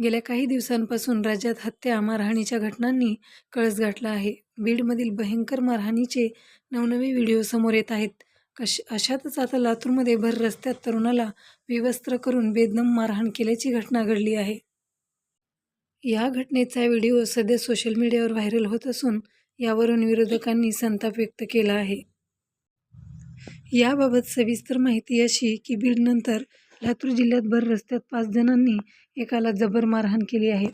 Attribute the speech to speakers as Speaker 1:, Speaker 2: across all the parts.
Speaker 1: गेल्या काही दिवसांपासून राज्यात हत्या मारहाणीच्या घटनांनी कळस गाठला आहे. बीडमधील भयंकर मारहाणीचे नवनवे व्हिडिओ समोर येत आहेत. कश अशातच आता लातूरमध्ये भर रस्त्यात तरुणाला विवस्त्र करून बेदम मारहाण केल्याची घटना घडली आहे. या घटनेचा व्हिडिओ सध्या सोशल मीडियावर व्हायरल होत असून यावरून विरोधकांनी संताप व्यक्त केला आहे. याबाबत सविस्तर माहिती अशी की बीडनंतर लातूर जिल्ह्यात भर रस्त्यात पाच जणांनी एकाला जबर मारहाण केली आहे.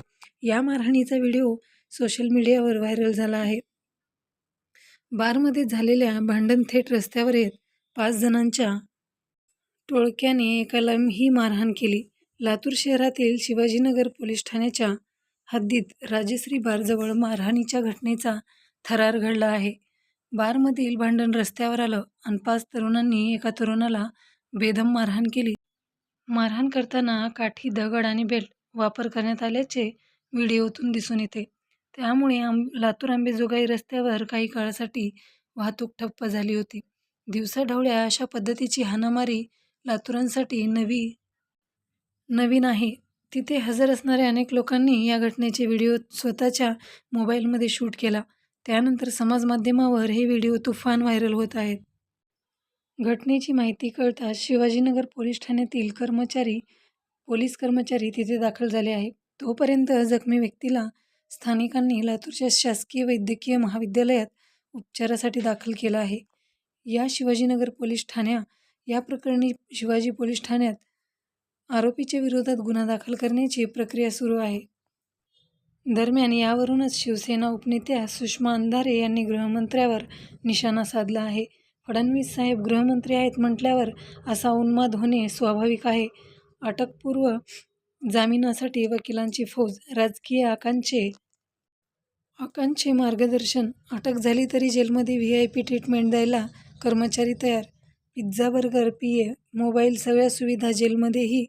Speaker 1: या मारहाणीचा व्हिडिओ सोशल मीडियावर व्हायरल झाला आहे. बारमध्ये झालेल्या भांडण थेट रस्त्यावर येत पाच जणांच्या टोळक्याने एकाला ही मारहाण केली. लातूर शहरातील शिवाजीनगर पोलीस ठाण्याच्या हद्दीत राजश्री बारजवळ मारहाणीच्या घटनेचा थरार घडला आहे. बारमधील भांडण रस्त्यावर आलं आणि पाच तरुणांनी एका तरुणाला बेदम मारहाण केली. मारहाण करताना काठी दगड आणि बेल्ट वापर करण्यात आल्याचे व्हिडिओतून दिसून येते. त्यामुळे आम लातूर आंबेजोगाई रस्त्यावर काही काळासाठी वाहतूक ठप्प झाली होती. दिवसाढवळ्या अशा पद्धतीची हाणामारी लातूरांसाठी नवी नवीन आहे. तिथे हजर असणाऱ्या अनेक लोकांनी या घटनेचे व्हिडिओ स्वतःच्या मोबाईलमध्ये शूट केला. त्यानंतर समाजमाध्यमावर हे व्हिडिओ तुफान व्हायरल होत आहेत. घटनेची माहिती कळताच शिवाजीनगर पोलीस ठाण्यातील कर्मचारी पोलीस कर्मचारी तिथे दाखल झाले आहे तोपर्यंत जखमी व्यक्तीला स्थानिकांनी लातूरच्या शासकीय वैद्यकीय महाविद्यालयात उपचारासाठी दाखल केलं आहे. या शिवाजीनगर पोलीस ठाण्या या प्रकरणी शिवाजी पोलीस ठाण्यात आरोपीच्या विरोधात गुन्हा दाखल करण्याची प्रक्रिया सुरू आहे. दरम्यान यावरूनच शिवसेना उपनेत्या सुषमा अंधारे यांनी गृहमंत्र्यावर निशाणा साधला आहे. फडणवीस साहेब गृहमंत्री आहेत म्हटल्यावर असा उन्माद होणे स्वाभाविक आहे. अटकपूर्व जामिनासाठी वकिलांची फौज राजकीय आकांक्षे आकांक्षे मार्गदर्शन अटक झाली तरी जेलमध्ये व्ही आय पी ट्रीटमेंट द्यायला कर्मचारी तयार. Pizza burger P A mobile सगळ्या सुविधा जेलमध्येही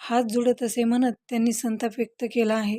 Speaker 1: हात जोडत असे म्हणत त्यांनी संताप व्यक्त केला आहे.